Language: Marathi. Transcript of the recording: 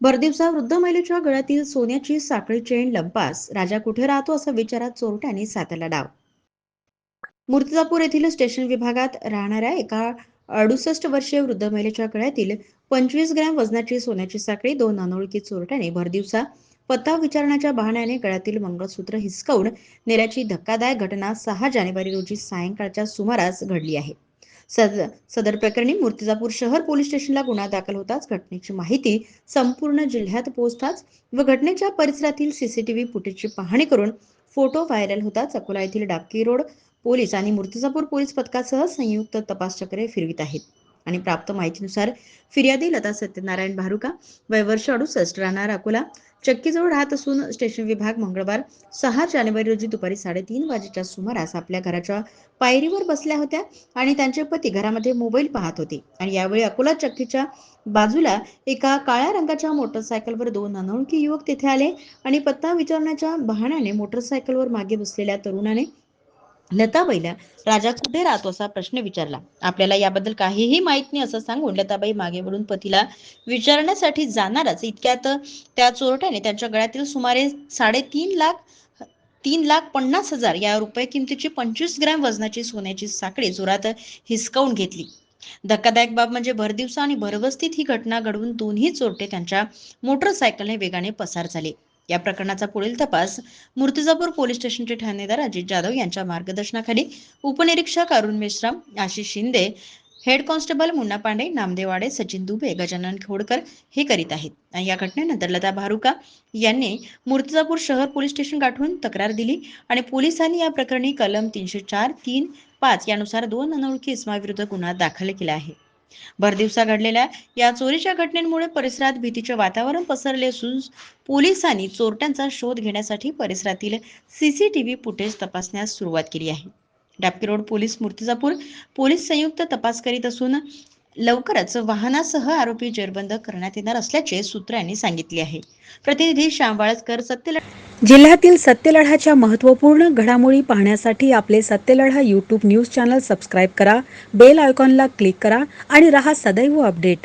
भरदिवसा वृद्ध महिलेच्या गळ्यातील सोन्याची साखळी चेन लंपास राजा कुठे राहतो असा विचारात चोरट्याने सातला डाव. मूर्तिजापूर येथील स्टेशन विभागात राहणाऱ्या एका अडुसष्ट वर्षीय वृद्ध महिलेच्या गळ्यातील पंचवीस ग्रॅम वजनाची सोन्याची साखळी दोन अनोळखी चोरट्याने भरदिवसा पत्ता विचारण्याच्या बहाण्याने गळ्यातील मंगळसूत्र हिसकावून नेल्याची धक्कादायक घटना सहा जानेवारी रोजी सायंकाळच्या सुमारास घडली आहे. सदर सदर प्रकरणी मूर्तिजापूर शहर पोलीस स्टेशनला गुन्हा दाखल होताच घटनेची माहिती संपूर्ण जिल्ह्यात पोहोचताच व घटनेच्या परिसरातील सीसीटीव्ही फुटेजची पाहणी करून फोटो व्हायरल होताच अकोला येथील डाबकी रोड पोलीस आणि मूर्तिजापूर पोलीस पथकासह संयुक्त तपास चक्रे फिरवित आहेत. आणि प्राप्त माहितीनुसार फिर्यादी लता सत्यनारायण भारुका वय वर्ष अडुसष्ट राहणार अकोला चक्कीजवळ राहत असून स्टेशन विभाग मंगळवार सहा जानेवारी रोजी दुपारी साडेतीन वाजेच्या सुमारास आपल्या घराच्या पायरीवर बसल्या होत्या आणि त्यांचे पती घरामध्ये मोबाईल पाहत होते. आणि यावेळी अकोला चक्कीच्या बाजूला एका काळ्या रंगाच्या मोटरसायकलवर दोन अनोळखी युवक तेथे आले आणि पत्ता विचारण्याच्या बहाण्याने मोटरसायकलवर मागे बसलेल्या तरुणाने लताबाईला राजा कुठे राहतो असा प्रश्न विचारला. आपल्याला याबद्दल काहीही माहीत नाही असं सांगून लताबाई मागे वळून पतीला विचारण्यासाठी जाणारच. इतक्यात त्या चोरट्याने त्यांच्या गळ्यातील सुमारे साडेतीन लाख तीन लाख पन्नास हजार या रुपये किमतीची पंचवीस ग्रॅम वजनाची सोन्याची साखळी जोरात हिसकावून घेतली. धक्कादायक बाब म्हणजे भरदिवसा आणि भरवस्तीत ही घटना घडवून दोन्ही चोरटे त्यांच्या मोटरसायकलने वेगाने पसार झाले. या प्रकरणाचा पुढील तपास मूर्तिजापूर पोलीस स्टेशनचे ठाणेदार अजित जाधव यांच्या मार्गदर्शनाखाली उपनिरीक्षक अरुण मेश्राम आशिष शिंदे हेड कॉन्स्टेबल मुन्ना पांडे नामदेवाडे सचिन दुबे गजानन खोडकर हे करीत आहेत. आणि या घटनेनंतर लता भारुका यांनी मूर्तिजापूर शहर पोलीस स्टेशन गाठून तक्रार दिली आणि पोलिसांनी या प्रकरणी कलम तीनशे चार तीन पाच यानुसार दोन अनोळखी इस्माविरुद्ध गुन्हा दाखल केला आहे. भरदिवसा घडलेल्या या चोरीच्या घटनेमुळे परिसरात भीतीचे वातावरण पसरले असून पोलिसांनी चोरट्यांचा शोध घेण्यासाठी परिसरातील सीसीटीव्ही फुटेज तपासण्यास सुरुवात केली आहे. Dapki road police Murtizapur police संयुक्त तपास करीत असून लवकरच वाहनासह आरोपी जेरबंद करण्यात येणार असल्याचे सूत्रांनी सांगितले आहे. प्रतिनिधी श्याम वाळसकर सत्यलढा जिल्ह्यातील सत्यलढाच्या महत्त्वपूर्ण घडामोडी पाहण्यासाठी आपले Satyaladha YouTube news channel subscribe करा बेल आयकॉनला क्लिक करा आणि रहा सदैव अपडेट.